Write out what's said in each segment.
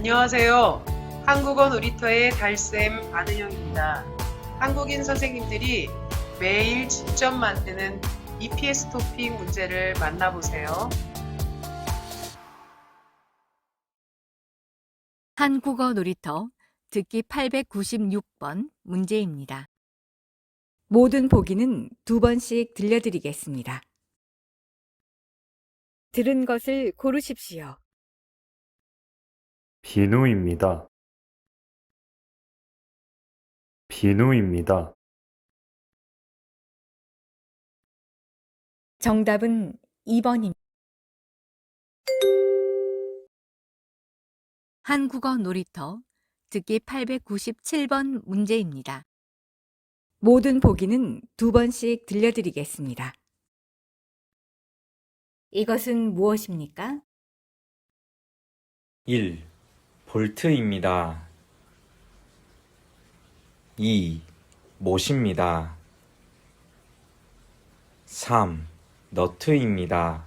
안녕하세요. 한국어 놀이터의 달쌤 안은영입니다. 한국인 선생님들이 매일 직접 만드는 EPS 토픽 문제를 만나보세요. 한국어 놀이터 듣기 896번 문제입니다. 모든 보기는 두 번씩 들려드리겠습니다. 들은 것을 고르십시오. 비누입니다. 비누입니다. 정답은 2번입니다. 한국어 놀이터 듣기 897번 문제입니다. 모든 보기는 두 번씩 들려드리겠습니다. 이것은 무엇입니까? 1. 볼트입니다. 2. 못입니다. 3. 너트입니다.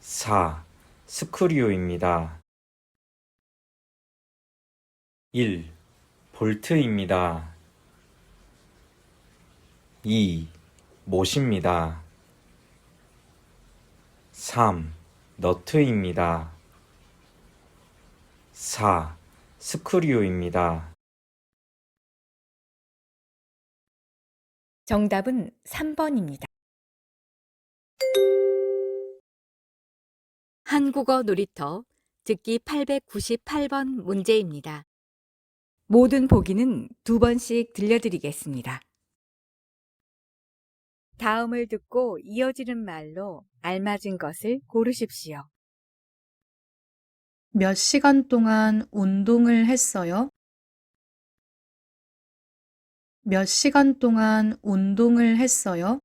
4. 스크류입니다. 1. 볼트입니다. 2. 못입니다. 3. 너트입니다. 4. 스크류입니다. 정답은 3번입니다. 한국어 놀이터 듣기 898번 문제입니다. 모든 보기는 두 번씩 들려드리겠습니다. 다음을 듣고 이어지는 말로 알맞은 것을 고르십시오. 몇 시간 동안 운동을 했어요? 몇 시간 동안 운동을 했어요?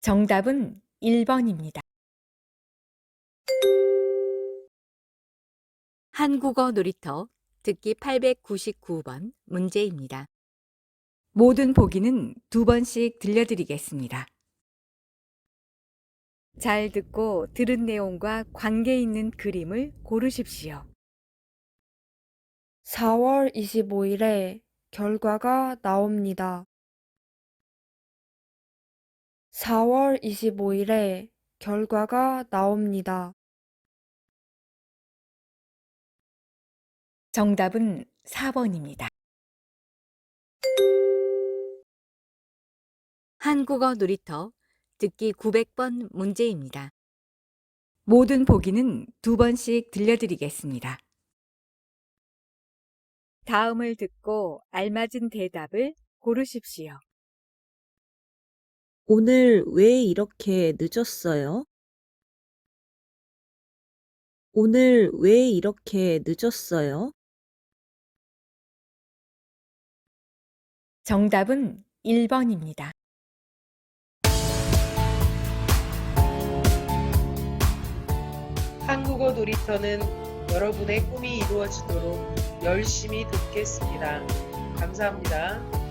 정답은 1번입니다. 한국어 놀이터 듣기 899번 문제입니다. 모든 보기는 두 번씩 들려드리겠습니다. 잘 듣고 들은 내용과 관계 있는 그림을 고르십시오. 4월 25일에 결과가 나옵니다. 4월 25일에 결과가 나옵니다. 정답은 4번입니다. 한국어 놀이터 듣기 900번 문제입니다. 모든 보기는 두 번씩 들려드리겠습니다. 다음을 듣고 알맞은 대답을 고르십시오. 오늘 왜 이렇게 늦었어요? 오늘 왜 이렇게 늦었어요? 정답은 1번입니다. 한국어 놀이터는 여러분의 꿈이 이루어지도록 열심히 돕겠습니다. 감사합니다.